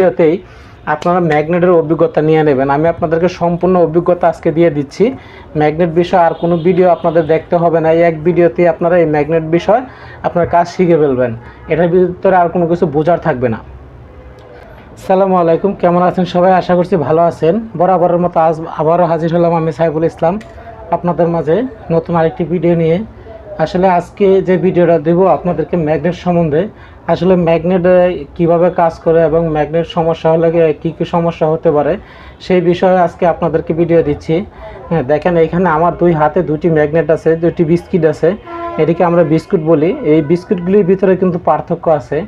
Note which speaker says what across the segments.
Speaker 1: ভিডিওতেই আপনারা ম্যাগনেটের অভিজ্ঞতা নিয়ে নেবেন আমি আপনাদেরকে সম্পূর্ণ অভিজ্ঞতা আজকে দিয়ে দিচ্ছি ম্যাগনেট বিষয় আর কোনো ভিডিও আপনাদের দেখতে হবে না এই এক ভিডিওতেই আপনারা এই ম্যাগনেট বিষয় আপনার কাজ শিখে ফেলবেন এটার ভিতরে আর কোনো কিছু বোঝার থাকবে না সালামু আলাইকুম কেমন আছেন সবাই আশা করছি ভালো আছেন বরাবরের মতো আজ আবারও হাজির হলাম আমি সাইফুল ইসলাম আপনাদের মাঝে নতুন আরেকটি ভিডিও নিয়ে আসলে আজকে যে ভিডিওটা দেব আপনাদেরকে ম্যাগনেট সম্বন্ধে আসলে ম্যাগনেট কিভাবে কাজ করে এবং ম্যাগনেট সমস্যা হলে কী কী সমস্যা হতে পারে সেই বিষয়ে আজকে আপনাদেরকে ভিডিও দিচ্ছি হ্যাঁ দেখেন এখানে আমার দুই হাতে দুটি ম্যাগনেট আছে দুটি বিস্কিট আছে এটিকে আমরা বিস্কুট বলি এই বিস্কুটগুলির ভিতরে কিন্তু পার্থক্য আছে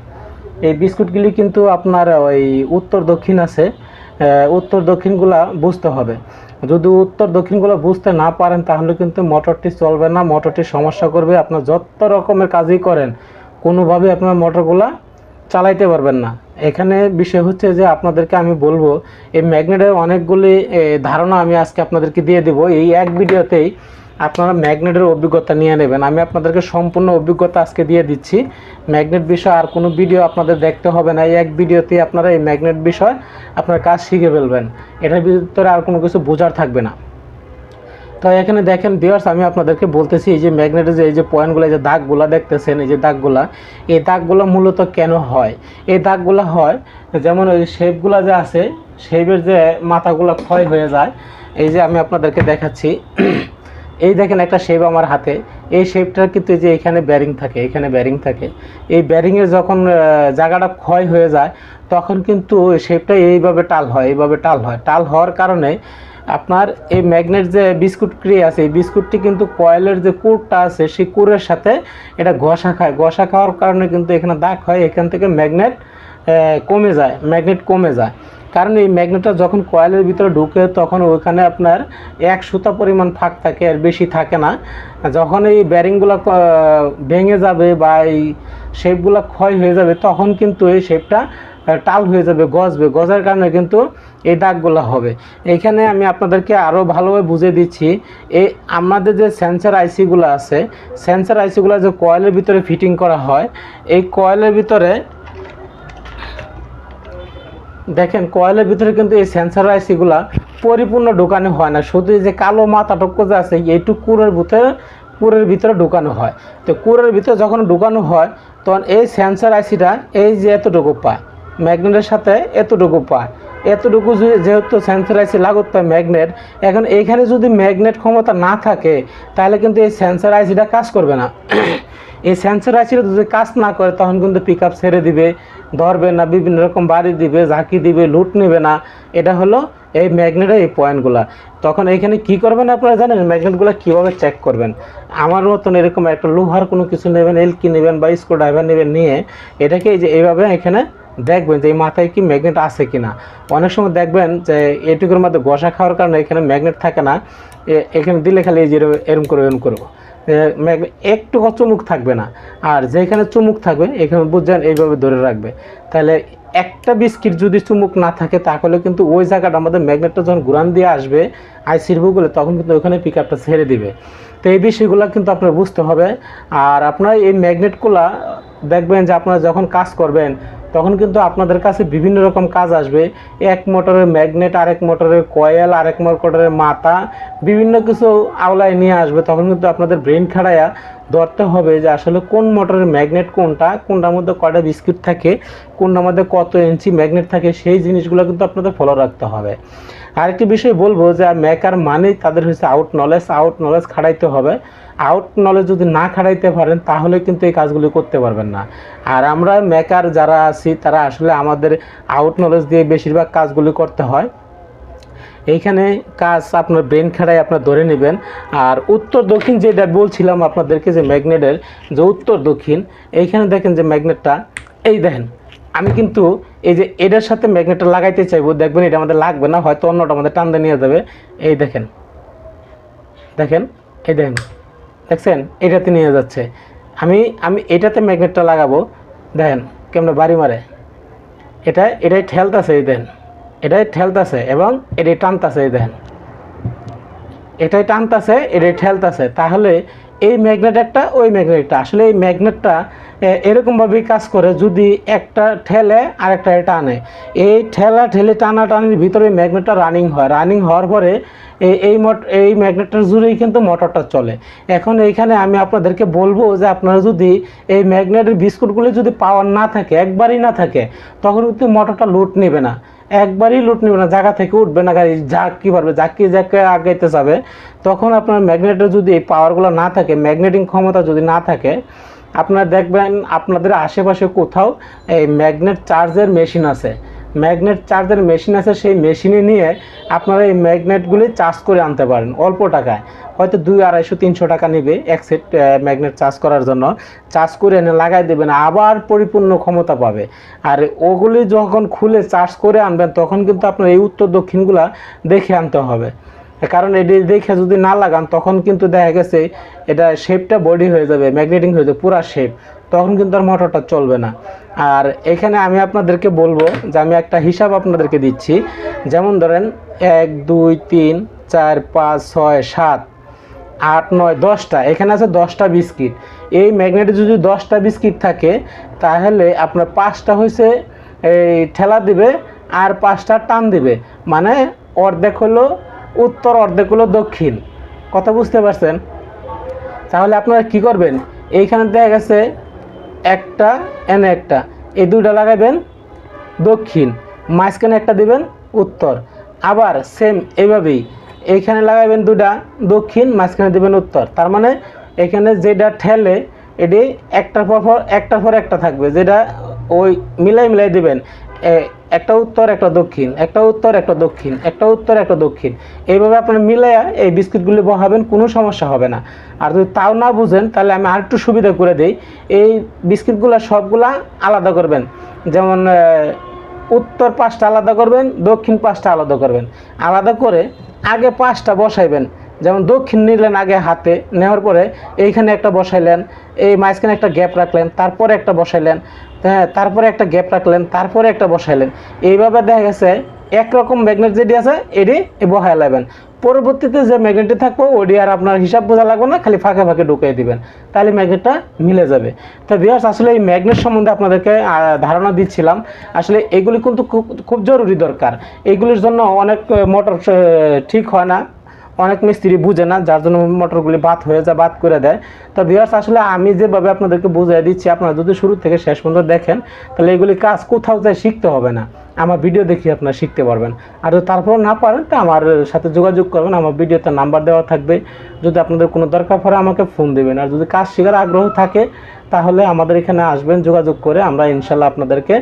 Speaker 1: এই বিস্কুটগুলি কিন্তু আপনার ওই উত্তর দক্ষিণ আছে উত্তর দক্ষিণগুলো বুঝতে হবে যদি উত্তর দক্ষিণগুলো বুঝতে না পারেন তাহলে কিন্তু মোটরটি চলবে না মোটরটি সমস্যা করবে আপনার যত রকমের কাজই করেন কোনোভাবে আপনার মোটরগুলো চালাইতে পারবেন না এখানে বিষয় হচ্ছে যে আপনাদেরকে আমি বলবো এই ম্যাগনেটের অনেকগুলি ধারণা আমি আজকে আপনাদেরকে দিয়ে দেবো এই এক ভিডিওতেই আপনারা ম্যাগনেটের অভিজ্ঞতা নিয়ে নেবেন আমি আপনাদেরকে সম্পূর্ণ অভিজ্ঞতা আজকে দিয়ে দিচ্ছি ম্যাগনেট বিষয় আর কোনো ভিডিও আপনাদের দেখতে হবে না এই এক ভিডিওতেই আপনারা এই ম্যাগনেট বিষয় আপনার কাজ শিখে ফেলবেন এটার ভিতরে আর কোনো কিছু বোঝার থাকবে না তো এখানে দেখেন ভিওয়ার্স আমি আপনাদেরকে বলতেছি এই যে ম্যাগনেটের যে এই যে পয়েন্টগুলো যে দাগগুলা দেখতেছেন এই যে দাগগুলা এই দাগগুলো মূলত কেন হয় এই দাগগুলো হয় যেমন ওই শেপগুলো যে আছে শেপের যে মাথাগুলো ক্ষয় হয়ে যায় এই যে আমি আপনাদেরকে দেখাচ্ছি এই দেখেন একটা শেপ আমার হাতে এই শেপটার কিন্তু যে এখানে ব্যারিং থাকে এখানে ব্যারিং থাকে এই ব্যারিংয়ে যখন জায়গাটা ক্ষয় হয়ে যায় তখন কিন্তু শেপটা এইভাবে টাল হয় এইভাবে টাল হয় টাল হওয়ার কারণে আপনার এই ম্যাগনেট যে বিস্কুট ক্রিয়া আছে এই বিস্কুটটি কিন্তু কয়েলের যে কুরটা আছে সেই কুরের সাথে এটা ঘষা খায় ঘষা খাওয়ার কারণে কিন্তু এখানে দাগ হয় এখান থেকে ম্যাগনেট কমে যায় ম্যাগনেট কমে যায় কারণ এই ম্যাগনেটটা যখন কয়েলের ভিতরে ঢুকে তখন ওইখানে আপনার এক সুতা পরিমাণ ফাঁক থাকে আর বেশি থাকে না যখন এই ব্যারিংগুলো ভেঙে যাবে বা এই শেপগুলো ক্ষয় হয়ে যাবে তখন কিন্তু এই শেপটা টাল হয়ে যাবে গজবে গজার কারণে কিন্তু এই দাগগুলো হবে এখানে আমি আপনাদেরকে আরও ভালোভাবে বুঝে দিচ্ছি এই আমাদের যে সেন্সার আইসিগুলো আছে সেন্সার আইসিগুলো যে কয়েলের ভিতরে ফিটিং করা হয় এই কয়েলের ভিতরে দেখেন কয়েলের ভিতরে কিন্তু এই সেন্সার আইসিগুলা পরিপূর্ণ ঢোকানো হয় না শুধু যে কালো মাথা টুকু যে আছে এইটুকু কুরের ভিতরে কুরের ভিতরে ঢোকানো হয় তো কুরের ভিতরে যখন ঢোকানো হয় তখন এই সেন্সার আইসিটা এই যে এতটুকু পায় ম্যাগনেটের সাথে এতটুকু পায় এতটুকু যেহেতু সেন্সার আইসি লাগত পায় ম্যাগনেট এখন এইখানে যদি ম্যাগনেট ক্ষমতা না থাকে তাহলে কিন্তু এই সেন্সার আইসিটা কাজ করবে না এই সেন্সর আসলে যদি কাজ না করে তখন কিন্তু পিক আপ ছেড়ে দিবে ধরবে না বিভিন্ন রকম বাড়ি দিবে ঝাঁকি দিবে লুট নেবে না এটা হলো এই ম্যাগনেটের এই পয়েন্টগুলো তখন এখানে কি করবেন আপনারা জানেন ম্যাগনেটগুলো কীভাবে চেক করবেন আমার মতন এরকম একটা লোহার কোনো কিছু নেবেন এলকি নেবেন বা স্ক্রু ড্রাইভার নেবেন নিয়ে এটাকে এই যে এইভাবে এখানে দেখবেন যে এই মাথায় কি ম্যাগনেট আছে কি না অনেক সময় দেখবেন যে এটুকুর মধ্যে গোসা খাওয়ার কারণে এখানে ম্যাগনেট থাকে না এখানে দিলে খালি এই যে এরম করে এরম করবো একটু চুমুক থাকবে না আর যেখানে চুমুক থাকবে এখানে বুঝছেন এইভাবে ধরে রাখবে তাহলে একটা বিস্কিট যদি চুমুক না থাকে তাহলে কিন্তু ওই জায়গাটা আমাদের ম্যাগনেটটা যখন গুরান দিয়ে আসবে আইসির বুগুলে তখন কিন্তু ওখানে পিক আপটা ছেড়ে দিবে তো এই বিষয়গুলো কিন্তু আপনার বুঝতে হবে আর আপনার এই ম্যাগনেটগুলা দেখবেন যে আপনারা যখন কাজ করবেন তখন কিন্তু আপনাদের কাছে বিভিন্ন রকম কাজ আসবে এক মোটরের ম্যাগনেট আরেক মোটরের কয়েল আরেক মোটরের মাথা বিভিন্ন কিছু আওলায় নিয়ে আসবে তখন কিন্তু আপনাদের ব্রেন খাড়াইয়া ধরতে হবে যে আসলে কোন মোটরের ম্যাগনেট কোনটা কোনটার মধ্যে কটা বিস্কিট থাকে কোনটার মধ্যে কত ইঞ্চি ম্যাগনেট থাকে সেই জিনিসগুলো কিন্তু আপনাদের ফলো রাখতে হবে আরেকটি বিষয় বলবো যে মেকার মানে তাদের হচ্ছে আউট নলেজ আউট নলেজ খাড়াইতে হবে আউট নলেজ যদি না খাড়াইতে পারেন তাহলে কিন্তু এই কাজগুলি করতে পারবেন না আর আমরা মেকার যারা আছি তারা আসলে আমাদের আউট নলেজ দিয়ে বেশিরভাগ কাজগুলি করতে হয় এইখানে কাজ আপনার ব্রেন খেড়াই আপনার ধরে নেবেন আর উত্তর দক্ষিণ যেটা বলছিলাম আপনাদেরকে যে ম্যাগনেটের যে উত্তর দক্ষিণ এইখানে দেখেন যে ম্যাগনেটটা এই দেখেন আমি কিন্তু এই যে এটার সাথে ম্যাগনেটটা লাগাইতে চাইবো দেখবেন এটা আমাদের লাগবে না হয়তো অন্যটা আমাদের টান নিয়ে যাবে এই দেখেন দেখেন এই দেখেন দেখছেন এটাতে নিয়ে যাচ্ছে আমি আমি এটাতে ম্যাগনেটটা লাগাবো দেখেন কেমন বাড়ি মারে এটা এটাই ঠেলতেছে এই দেখেন এটাই ঠেলতাছে এবং এটি টানতাছে দেখেন এটাই টানতাছে এটাই ঠেলতাছে তাহলে এই ম্যাগনেট একটা ওই ম্যাগনেটটা আসলে এই ম্যাগনেটটা এরকমভাবেই কাজ করে যদি একটা ঠেলে আরেকটা টানে এই ঠেলা ঠেলে টানা টানির ভিতরে ম্যাগনেটটা রানিং হয় রানিং হওয়ার পরে এই মট এই ম্যাগনেটটার জুড়েই কিন্তু মোটরটা চলে এখন এইখানে আমি আপনাদেরকে বলবো যে আপনারা যদি এই ম্যাগনেটের বিস্কুটগুলি যদি পাওয়ার না থাকে একবারই না থাকে তখন কিন্তু মোটরটা লোড নেবে না একবারই লুট নেবে না জায়গা থেকে উঠবে না গাড়ি ঝাঁকি পারবে ঝাঁকি ঝাঁকে আগাইতে যাবে তখন আপনার ম্যাগনেটের যদি এই পাওয়ারগুলো না থাকে ম্যাগনেটিং ক্ষমতা যদি না থাকে আপনারা দেখবেন আপনাদের আশেপাশে কোথাও এই ম্যাগনেট চার্জের মেশিন আছে ম্যাগনেট চার্জের মেশিন আছে সেই মেশিনে নিয়ে আপনারা এই ম্যাগনেটগুলি চার্জ করে আনতে পারেন অল্প টাকায় হয়তো দুই আড়াইশো তিনশো টাকা নেবে এক সেট ম্যাগনেট চার্জ করার জন্য চার্জ করে এনে লাগাই দেবেন আবার পরিপূর্ণ ক্ষমতা পাবে আর ওগুলি যখন খুলে চার্জ করে আনবেন তখন কিন্তু আপনার এই উত্তর দক্ষিণগুলা দেখে আনতে হবে কারণ এটি দেখে যদি না লাগান তখন কিন্তু দেখা গেছে এটা শেপটা বডি হয়ে যাবে ম্যাগনেটিং হয়ে যাবে পুরা শেপ তখন কিন্তু আর মোটরটা চলবে না আর এখানে আমি আপনাদেরকে বলবো যে আমি একটা হিসাব আপনাদেরকে দিচ্ছি যেমন ধরেন এক দুই তিন চার পাঁচ ছয় সাত আট নয় দশটা এখানে আছে দশটা বিস্কিট এই ম্যাগনেটে যদি দশটা বিস্কিট থাকে তাহলে আপনার পাঁচটা হয়েছে এই ঠেলা দিবে আর পাঁচটা টান দিবে মানে অর্ধেক হলো উত্তর অর্ধেক হলো দক্ষিণ কথা বুঝতে পারছেন তাহলে আপনারা কি করবেন এইখানে দেখা গেছে একটা এনে একটা এই দুইটা লাগাবেন দক্ষিণ মাঝখানে একটা দিবেন উত্তর আবার সেম এইভাবেই এইখানে লাগাবেন দুটা দক্ষিণ মাঝখানে দিবেন উত্তর তার মানে এখানে যেটা ঠেলে এটি একটার পর পর একটার পর একটা থাকবে যেটা ওই মিলাই মিলাই দিবেন একটা উত্তর একটা দক্ষিণ একটা উত্তর একটা দক্ষিণ একটা উত্তর একটা দক্ষিণ এইভাবে আপনারা মিলাইয়া এই বিস্কিটগুলি বহাবেন কোনো সমস্যা হবে না আর যদি তাও না বুঝেন তাহলে আমি আরেকটু সুবিধা করে দিই এই বিস্কিটগুলো সবগুলা আলাদা করবেন যেমন উত্তর পাঁচটা আলাদা করবেন দক্ষিণ পাঁচটা আলাদা করবেন আলাদা করে আগে পাঁচটা বসাইবেন যেমন দক্ষিণ নিলেন আগে হাতে নেওয়ার পরে এইখানে একটা বসাইলেন এই মাঝখানে একটা গ্যাপ রাখলেন তারপরে একটা বসাইলেন হ্যাঁ তারপরে একটা গ্যাপ রাখলেন তারপরে একটা বসাইলেন এইভাবে দেখা গেছে একরকম ম্যাগনেট যেটি আছে এটি বহায় লাগবেন পরবর্তীতে যে ম্যাগনেটটি থাকবো ওটি আর আপনার হিসাব বোঝা লাগবে না খালি ফাঁকে ফাঁকে ঢুকিয়ে দিবেন তাহলে ম্যাগনেটটা মিলে যাবে তো বিয়ার্স আসলে এই ম্যাগনেট সম্বন্ধে আপনাদেরকে ধারণা দিচ্ছিলাম আসলে এগুলি কিন্তু খুব খুব জরুরি দরকার এগুলির জন্য অনেক মোটর ঠিক হয় না অনেক মিস্ত্রি বুঝে না যার জন্য মোটরগুলি বাদ হয়ে যায় বাদ করে দেয় তো ভিওর্স আসলে আমি যেভাবে আপনাদেরকে বুঝিয়ে দিচ্ছি আপনারা যদি শুরু থেকে শেষ পর্যন্ত দেখেন তাহলে এগুলি কাজ কোথাও যায় শিখতে হবে না আমার ভিডিও দেখি আপনারা শিখতে পারবেন আর যদি তারপর না পারেন তো আমার সাথে যোগাযোগ করবেন আমার ভিডিওতে নাম্বার দেওয়া থাকবে যদি আপনাদের কোনো দরকার পড়ে আমাকে ফোন দেবেন আর যদি কাজ শেখার আগ্রহ থাকে তাহলে আমাদের এখানে আসবেন যোগাযোগ করে আমরা ইনশাল্লাহ আপনাদেরকে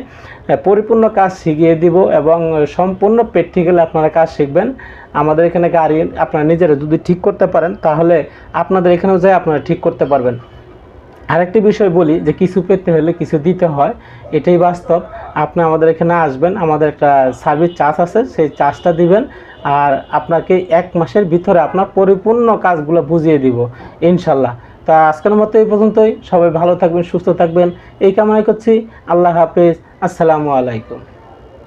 Speaker 1: পরিপূর্ণ কাজ শিখিয়ে দিব এবং সম্পূর্ণ প্র্যাকটিক্যালি আপনারা কাজ শিখবেন আমাদের এখানে গাড়ি আপনারা নিজেরা যদি ঠিক করতে পারেন তাহলে আপনাদের এখানেও যাই আপনারা ঠিক করতে পারবেন আরেকটি বিষয় বলি যে কিছু পেতে হলে কিছু দিতে হয় এটাই বাস্তব আপনি আমাদের এখানে আসবেন আমাদের একটা সার্ভিস চার্জ আছে সেই চার্জটা দিবেন আর আপনাকে এক মাসের ভিতরে আপনার পরিপূর্ণ কাজগুলো বুঝিয়ে দিব ইনশাল্লাহ তা আজকের মতো এই পর্যন্তই সবাই ভালো থাকবেন সুস্থ থাকবেন এই কামনাই করছি আল্লাহ হাফেজ আসসালামু আলাইকুম